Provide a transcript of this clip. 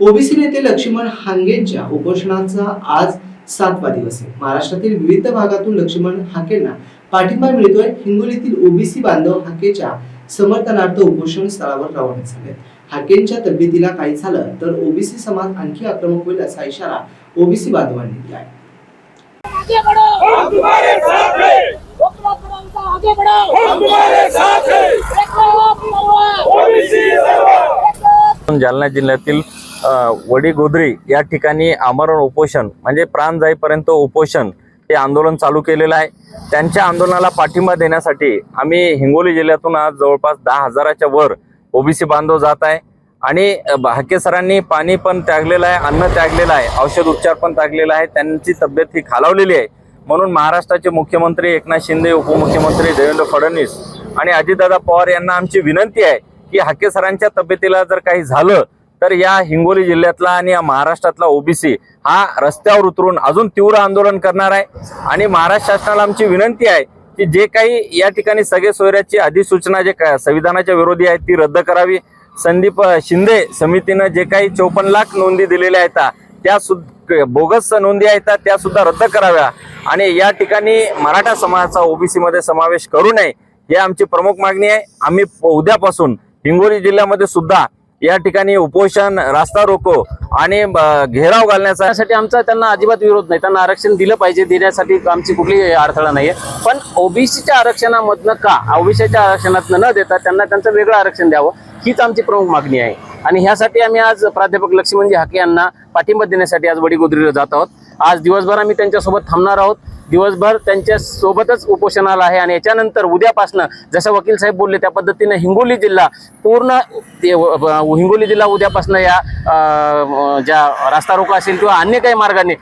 OBC नेते लक्ष्मण हांगेंच्या उपोषणाचा आज सातवा दिवस आहे. महाराष्ट्रातील विविध भागातून लक्ष्मण हाकेंना पाठिंबा मिळतोय. हिंगोलीतील ओबीसी बांधव हाकेच्या समर्थनार्थ उपोषण स्थळावर रवाना झाले हाकेंच्या तब्येतीला काही झालं तर ओबीसी समाज आणखी आक्रमक होईल असा इशारा ओबीसी बांधवांनी दिला आहे. जालना जिल्ह्यातील वडी गोदरी या ठिकाणी आमरण उपोषण म्हणजे प्राण जाईपर्यंत उपोषण हे आंदोलन चालू केलेलं आहे. त्यांच्या आंदोलनाला पाठिंबा देण्यासाठी आम्ही हिंगोली जिल्ह्यातून आज जवळपास दहा हजाराच्या वर ओबीसी बांधव जात आहे. आणि हाकेसरांनी हाके सरांनी पाणी पण त्यागलेलं आहे अन्न त्यागलेलं आहे औषध उपचार पण त्यागलेला आहे. त्यांची तब्येत ही खालावलेली आहे. म्हणून महाराष्ट्राचे मुख्यमंत्री एकनाथ शिंदे उपमुख्यमंत्री देवेंद्र फडणवीस आणि अजितदादा पवार यांना आमची विनंती आहे की हाके सरांच्या तब्येतीला जर काही झालं तर या हिंगोली जिल्ह्यातला आणि या महाराष्ट्रातला ओबीसी हा रस्त्यावर उतरून अजून तीव्र आंदोलन करणार आहे. आणि महाराष्ट्र शासनाला आमची विनंती आहे की जे काही या ठिकाणी सगळे सोयऱ्याची अधिसूचना जे काय संविधानाच्या विरोधी आहे ती रद्द करावी. संदीप शिंदे समितीनं जे काही चौपन्न लाख नोंदी दिलेल्या आहेत त्या सुद्धा बोगस नोंदी आहेत त्या सुद्धा रद्द कराव्या. आणि या ठिकाणी मराठा समाजाचा ओबीसी मध्ये समावेश करू नये ही आमची प्रमुख मागणी आहे. आम्ही उद्यापासून हिंगोली जिल्ह्यामध्ये सुद्धा या ठिकाणी उपोषण रास्ता रोको आणि घेराव घालण्याचा यासाठी आमचा त्यांना अजिबात विरोध नाही. त्यांना आरक्षण दिलं पाहिजे देण्यासाठी आमची कुठली अडथळा नाहीये. पण ओबीसीच्या आरक्षणामधनं का ओबीसीच्या आरक्षणातनं न देता त्यांना त्यांचं वेगळं आरक्षण द्यावं हीच आमची प्रमुख मागणी आहे. आणि ह्यासाठी आम्ही आज प्राध्यापक लक्ष्मणजी हाके यांना पाठिंबा देण्यासाठी आज वडीगोद्रीला जात आहोत. आज दिवसभर आम्ही त्यांच्यासोबत थांबणार आहोत. दिवसभर त्यांच्या सोबतच उपोषणाला आहे आणि याच्यानंतर उद्यापासनं जसं वकील साहेब बोलले त्या पद्धतीनं हिंगोली जिल्हा पूर्ण हिंगोली जिल्हा उद्यापासनं या ज्या रास्ता रोको असेल किंवा अन्य काही मार्गाने